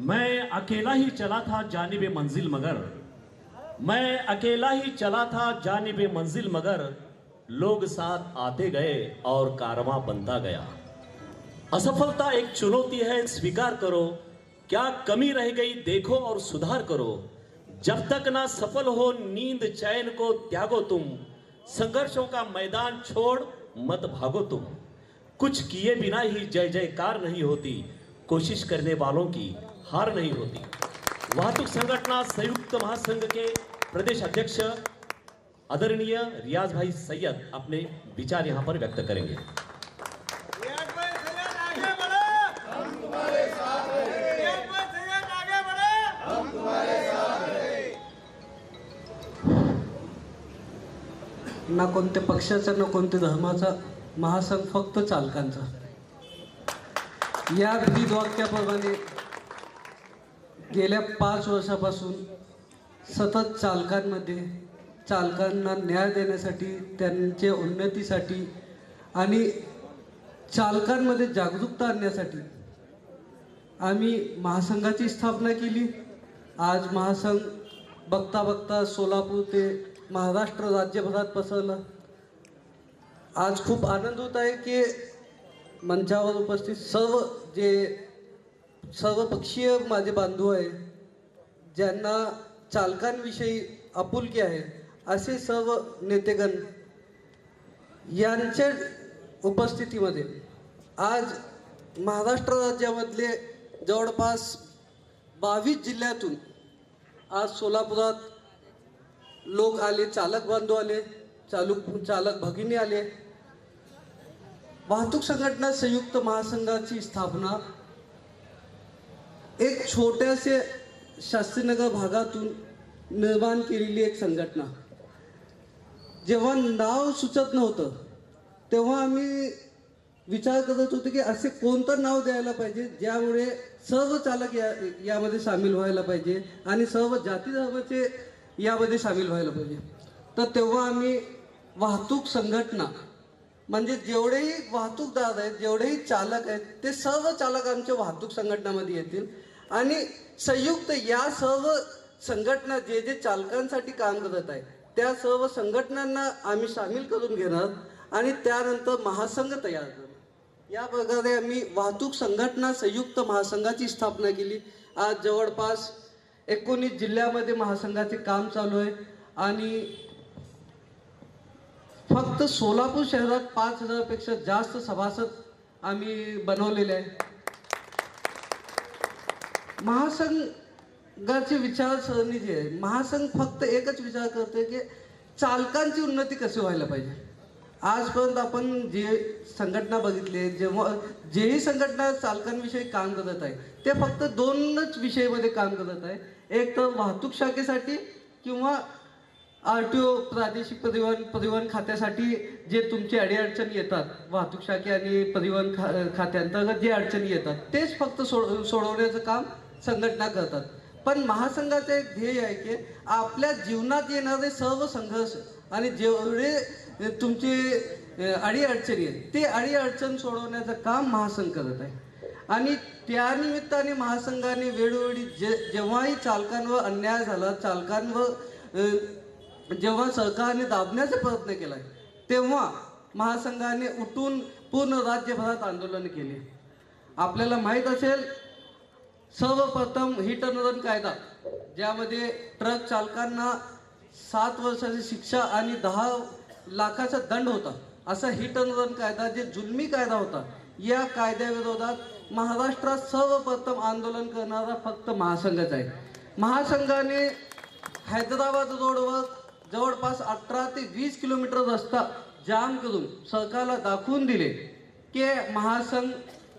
मैं अकेला ही चला था जानब मंजिल मगर। मैं अकेला ही चला था जानब मंजिल मगर। लोग साथ आते गए और कारवां बनता गया। असफलता एक चुनौती है, स्वीकार करो। क्या कमी रह गई, देखो और सुधार करो। जब तक ना सफल हो, नींद चैन को त्यागो तुम। संघर्षों का मैदान छोड़ मत भागो तुम। कुछ किए बिना ही जय जयकार नहीं होती। कोशिश करने वालों की हार नहीं होती। वाहतूक संघटना संयुक्त महासंघ के प्रदेश अध्यक्ष आदरणीय रियाज भाई सैयद अपने विचार यहाँ पर व्यक्त करेंगे। रियाज भाई सैयद आगे बढ़ो। हम तुम्हारे साथ हैं रियाज भाई सैयद आगे बढ़ो। ना कोणत्या पक्षाचा ना कोणत्या धर्माचा महासंघ फक्त चालकांचा. या ब्रीद वाक्याप्रमाणे गेल्या पाच वर्षापासून सतत चालकांमध्ये चालकांना न्याय देण्यासाठी त्यांच्या उन्नतीसाठी आणि चालकांमध्ये जागरूकता आणण्यासाठी आम्ही महासंघाची स्थापना केली. आज महासंघ बघता बघता सोलापूर ते महाराष्ट्र राज्यभरात पसरला. आज खूप आनंद होत आहे की मंचावर उपस्थित सर्व जे सर्वपक्षीय माझे बांधव आहे ज्यांना चालकांविषयी आपुलकी आहे असे सर्व नेतेगण यांच्या उपस्थितीमध्ये आज महाराष्ट्र राज्यामधले जवळपास बावीस जिल्ह्यातून आज सोलापुरात लोक आले चालक बांधव आले चालू चालक भगिनी आले. वाहतूक संघटना संयुक्त महासंघाची स्थापना एक छोट्याशा शास्त्रीनगर भागातून निर्माण केलेली एक संघटना. जेव्हा नाव सुचत नव्हतं तेव्हा आम्ही विचार करत होतो की असे कोणतं नाव द्यायला पाहिजे ज्यामुळे सर्व चालक या यामध्ये सामील व्हायला पाहिजे आणि सर्व जाती धर्माचे यामध्ये सामील व्हायला पाहिजे. तर तेव्हा आम्ही वाहतूक संघटना म्हणजे जेवढेही वाहतूकदार आहेत जेवढेही चालक आहेत ते सर्व चालक आमच्या वाहतूक संघटनामध्ये येतील. आणि संयुक्त या सर्व संघटना जे जे चालकांसाठी काम करत आहे त्या सर्व संघटनांना आम्ही सामील करून घेणार आणि त्यानंतर महासंघ तयार करणार. या प्रकारे आम्ही वाहतूक संघटना संयुक्त महासंघाची स्थापना केली. आज जवळपास एकोणीस जिल्ह्यामध्ये महासंघाचे काम चालू आहे आणि फक्त सोलापूर शहरात पाच हजारपेक्षा जास्त सभासद आम्ही बनवलेले आहे. महासंघाची विचारसरणी जी आहे महासंघ फक्त एकच विचार करते की चालकांची उन्नती कशी व्हायला पाहिजे. आजपर्यंत आपण जे संघटना बघितले जेव्हा जेही संघटना चालकांविषयी काम करत आहे ते फक्त दोनच विषयामध्ये काम करत आहे. एक तर वाहतूक शाखेसाठी किंवा आर टी ओ प्रादेशिक परिवहन परिवहन खात्यासाठी जे तुमची अडीअडचणी येतात वाहतूक शाखे आणि परिवहन खा खात्यांतर्गत जे अडचणी येतात तेच फक्त सोड सोडवण्याचं काम संघटना करतात. पण महासंघाचं एक ध्येय आहे की आपल्या जीवनात येणारे सर्व संघर्ष आणि जेवढे तुमचे अडीअडचणी आहेत ते अडीअडचण सोडवण्याचं काम महासंघ करत आहे. आणि त्यानिमित्ताने महासंघाने वेळोवेळी जे जेव्हाही चालकांवर अन्याय झाला चालकांवर जेव्हा सरकारने दाबण्याचा प्रयत्न केला तेव्हा महासंघाने उठून पूर्ण राज्यभरात आंदोलन केले. आपल्याला माहीत असेल सर्वप्रथम हिट अँड रन कायदा ज्यामध्ये ट्रक चालकांना सात वर्षाची शिक्षा आणि दहा लाखाचा दंड होता. असा हिट अँड रन कायदा जे जुलमी कायदा होता या कायद्याविरोधात महाराष्ट्रात सर्वप्रथम आंदोलन करणारा फक्त महासंघच आहे. महासंघाने हैदराबाद रोडवर जवळपास अठरा ते वीस किलोमीटर रस्ता जाम करून सरकारला दाखवून दिले की महासंघ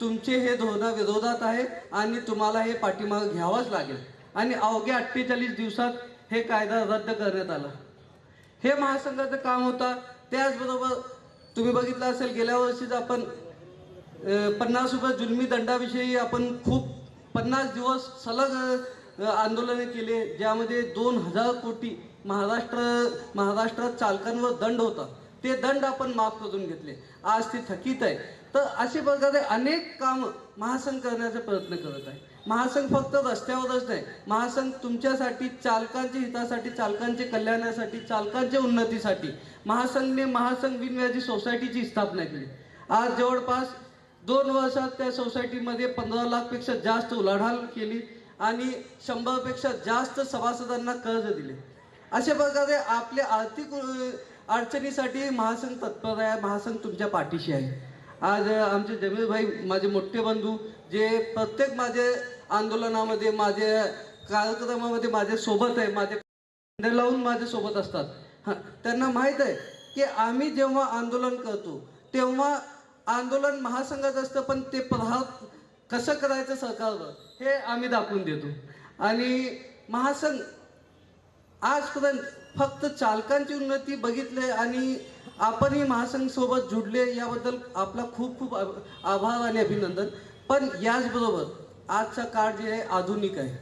तुमचे हे धोरणा विरोधात आहे आणि तुम्हाला हे पाठीमाग घ्यावंच लागेल. आणि अवघ्या अठ्ठेचाळीस दिवसात हे कायदा रद्द करण्यात आला. हे महासंघाचं काम होता. त्याचबरोबर तुम्ही बघितलं असेल गेल्या वर्षीच आपण पन्नास रुपये जुलमी दंडाविषयी आपण खूप पन्नास दिवस सलग आंदोलने केले ज्यामध्ये दोन हजार कोटी महाराष्ट्र महाराष्ट्रात चालकांवर दंड होता. ते दंड आपण माफ करून घेतले. आज ते थकीत आहे. तर अशा प्रकारे अनेक काम महासंघ करण्याचा प्रयत्न करत आहे. महासंघ फक्त रस्त्यावरच नाही. महासंघ तुमच्यासाठी चालकांच्या हितासाठी चालकांच्या कल्याणासाठी चालकांच्या उन्नतीसाठी महासंघने महासंघ विनव्याजी सोसायटीची स्थापना केली. आज जवळपास दोन वर्षात त्या सोसायटीमध्ये पंधरा लाखपेक्षा जास्त उलाढाल केली आणि शंभरपेक्षा जास्त सभासदांना कर्ज दिले. अशा प्रकारे आपल्या आर्थिक अडचणीसाठी महासंघ तत्पर आहे महासंघ तुमच्या पाठीशी आहे. आज आमचे जमीर भाई माझे मोठे बंधू जे प्रत्येक माझे आंदोलनामध्ये माझे कार्यक्रमामध्ये माझ्या सोबत आहे माझे लावून माझ्या सोबत असतात. हां त्यांना माहीत आहे की आम्ही जेव्हा आंदोलन करतो तेव्हा आंदोलन महासंघाचं असतं पण ते प्रभाव कसं करायचं सरकारवर हे आम्ही दाखवून देतो. आणि महासंघ आजपर्यंत फक्त चालकांची उन्नती बघितले आणि आपणही महासंघ सोबत जुडले याबद्दल आपला खूप खूप आभार आणि अभिनंदन. पण याचबरोबर आजचा काळ जे आहे आधुनिक आहे.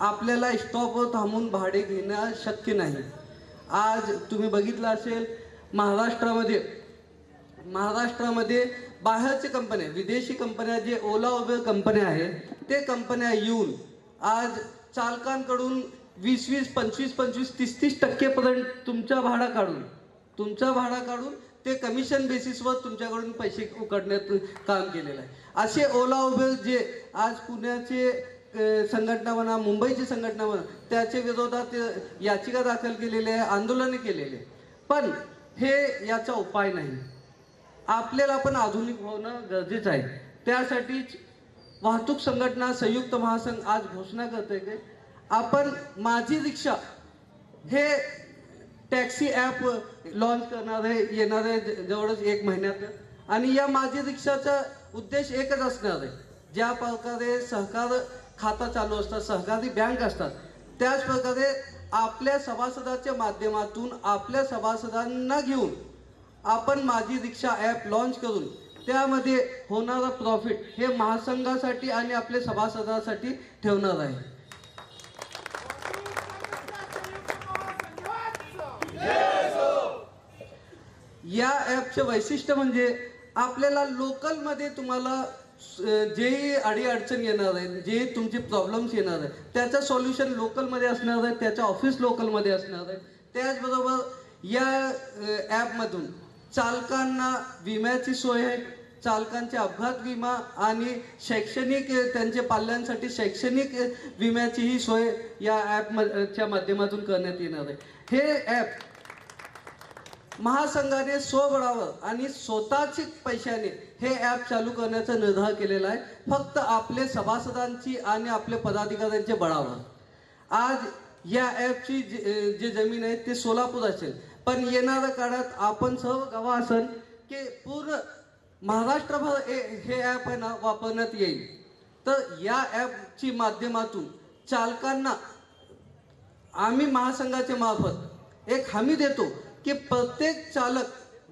आपल्याला स्टॉपवर थांबून भाडे घेणं शक्य नाही. आज तुम्ही बघितलं असेल महाराष्ट्रामध्ये महाराष्ट्रामध्ये बाहेरचे कंपन्या विदेशी कंपन्या जे ओला उबेर कंपन्या आहेत ते कंपन्या येऊन आज चालकांकडून वीस वीस पंचवीस पंचवीस तीस तीस टक्केपर्यंत तुमचा भाडा काढून तुमचा भाडा काढून ते कमिशन बेसिसवर तुमच्याकडून पैसे उकडण्यात काम केलेलं आहे. असे ओला उबेर जे आज पुण्याचे संघटना म्हणा मुंबईची संघटना म्हणा त्याच्या विरोधात याचिका दाखल केलेली आहे आंदोलने केलेले आहे पण हे याचा उपाय नाही. आपल्याला पण आधुनिक होणं गरजेचं आहे. त्यासाठीच वाहतूक संघटना संयुक्त महासंघ आज घोषणा करते की आपण माझी रिक्षा हे टॅक्सी ॲप लॉन्च करणार आहे येणार आहे ज- जवळच एक महिन्यात आणि या माझी रिक्षाचा उद्देश एकच असणार आहे. ज्या प्रकारे सहकार खाता चालू असतात सहकारी बँक असतात त्याच प्रकारे आपल्या सभासदाच्या माध्यमातून आपल्या सभासदांना घेऊन आपण माझी रिक्षा ॲप लॉन्च करून त्यामध्ये होणारा प्रॉफिट हे महासंघासाठी आणि आपल्या सभासदासाठी ठेवणार आहे. या ॲपचं वैशिष्ट्य म्हणजे आपल्याला लोकलमध्ये तुम्हाला स- जेही अडीअडचण येणार आहे जे तुमचे प्रॉब्लेम्स येणार आहे त्याचं सॉल्युशन लोकलमध्ये असणार आहे त्याचं ऑफिस लोकलमध्ये असणार आहे. त्याचबरोबर या ॲपमधून चालकांना विम्याची सोय आहे चालकांचे अपघात विमा आणि शैक्षणिक त्यांच्या पाल्यांसाठी शैक्षणिक विम्याचीही सोय या ॲपच्या माध्यमातून करण्यात येणार आहे. हे ॲप महासंघाने स्वबळावर आणि स्वतःची पैशाने हे ॲप चालू करण्याचा निर्धार केलेला आहे. फक्त आपले सभासदांची आणि आपले पदाधिकाऱ्यांचे बळावर. आज या ॲपची जे जे जमीन आहे ते सोलापूर असेल. पण येणाऱ्या काळात आपण सर्व गवा असेल की पूर्ण महाराष्ट्रभर हे- हे ॲप आहे ना वापरण्यात येईल. तर या ॲपची माध्यमातून चालकांना आम्ही महासंघाच्या मार्फत एक हमी देतो. की प्रत्येक चालक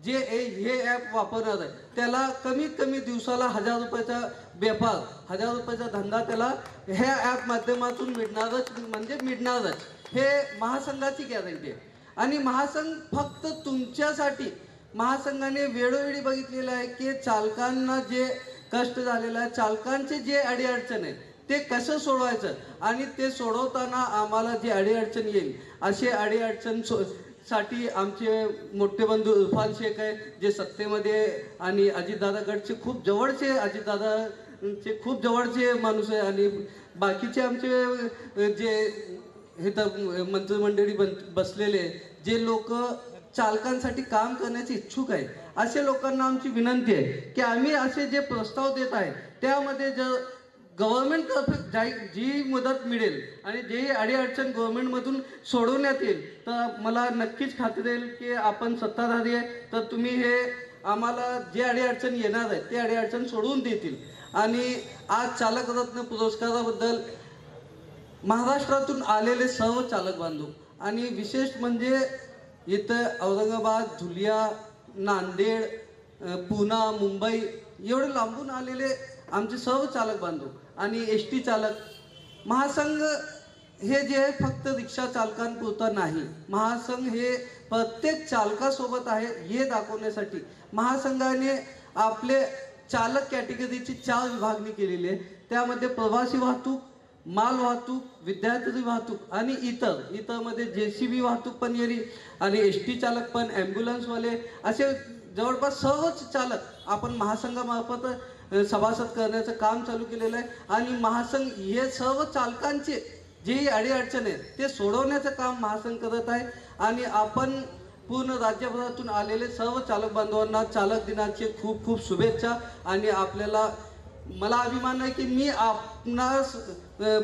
जे ए- हे ॲप वापरणार आहे त्याला कमीत कमी दिवसाला हजार रुपयाचा व्यापार हजार रुपयाचा धंदा त्याला ह्या ॲप माध्यमातून मिळणारच म्हणजे मिळणारच. हे महासंघाची गॅरंटी आहे. आणि महासंघ फक्त तुमच्यासाठी महासंघाने वेळोवेळी बघितलेलं आहे की चालकांना जे कष्ट झालेलं आहे चालकांचे जे अडीअडचण आहेत ते कसं सोडवायचं? आणि ते सोडवताना आम्हाला जी अडीअडचण येईल असे अडीअडचण सो साठी आमचे मोठे बंधू इरफान शेख आहे जे सत्तेमध्ये आणि अजितदादा गटचे खूप जवळचे अजितदादाचे खूप जवळचे माणूस आहे आणि बाकीचे आमचे जे हे तर मंत्रिमंडळी बन बसलेले जे लोक चालकांसाठी काम करण्याचे इच्छुक आहे असे लोकांना आमची विनंती आहे की आम्ही असे जे प्रस्ताव देत आहे त्यामध्ये जर गव्हर्नमेंटतर्फे जाई जी मदत मिळेल आणि जे अडीअडचण गव्हर्नमेंटमधून सोडवण्यात येईल तर मला नक्कीच खात्री देईल की आपण सत्ताधारी आहे तर तुम्ही हे आम्हाला जे अडीअडचण येणार आहे ते अडीअडचण सोडवून देतील. आणि आज चालकरत्न पुरस्काराबद्दल महाराष्ट्रातून आलेले सर्व चालक बांधव आणि विशेष म्हणजे इथं औरंगाबाद धुलिया नांदेड पुणा मुंबई एवढे लांबून आलेले आमचे सर्व चालक बांधव आणि एस टी चालक. महासंघ हे जे आहे फक्त रिक्षा चालकांपुरतं नाही. महासंघ हे प्रत्येक चालकासोबत आहे हे दाखवण्यासाठी. महासंघाने आपले चालक कॅटेगरीची चार विभागणी केलेली आहे. त्यामध्ये प्रवासी वाहतूक माल वाहतूक विद्यार्थी वाहतूक आणि इतर. इतरमध्ये जे सी बी वाहतूक पण येईल आणि एस टी चालक पण ॲम्ब्युलन्सवाले असे जवळपास सर्वच चालक आपण महासंघामार्फत सभासद करण्याचं काम चालू केलेलं आहे. आणि महासंघ हे सर्व चालकांचे जे अडीअडचण आहेत ते सोडवण्याचं काम महासंघ करत आहे. आणि आपण पूर्ण राज्यभरातून आलेले सर्व चालक बांधवांना चालक दिनाचे खूप खूप शुभेच्छा. आणि आपल्याला मला अभिमान आहे की मी आपणास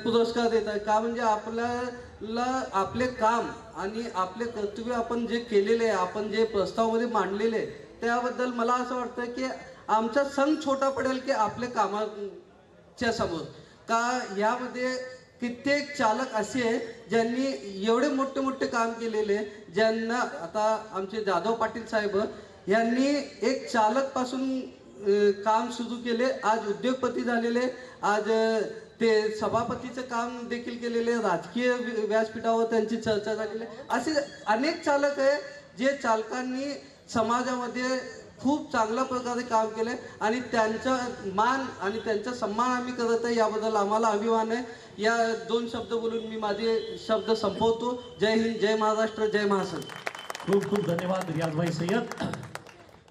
पुरस्कार देत आहे. का म्हणजे आपल्याला आपले काम आणि आपले कर्तव्य आपण जे केलेले आहे आपण जे प्रस्तावामध्ये मांडलेले आहे त्याबद्दल मला असं वाटतं की आमचा संघ छोटा पडेल की आपल्या कामाच्या समोर का यामध्ये कित्येक चालक असे आहेत ज्यांनी एवढे मोठे मोठे काम केलेले आहे, ज्यांना आता आमचे जाधव पाटील साहेब यांनी एक चालकपासून काम सुरू केले आज उद्योगपती झालेले आज ते सभापतीचं काम देखील केलेले राजकीय व्यासपीठावर त्यांची चर्चा झालेली आहे. असे अनेक चालक आहे जे चालकांनी समाजामध्ये खूप चांगल्या प्रकारे काम केले आणि त्यांचा मान आणि त्यांचा सन्मान आम्ही करत आहे याबद्दल आम्हाला अभिमान आहे. या दोन शब्द बोलून मी माझे शब्द संपवतो. जय हिंद जय महाराष्ट्र जय महासन खूप खूप धन्यवाद रियाजभाई सय्यद.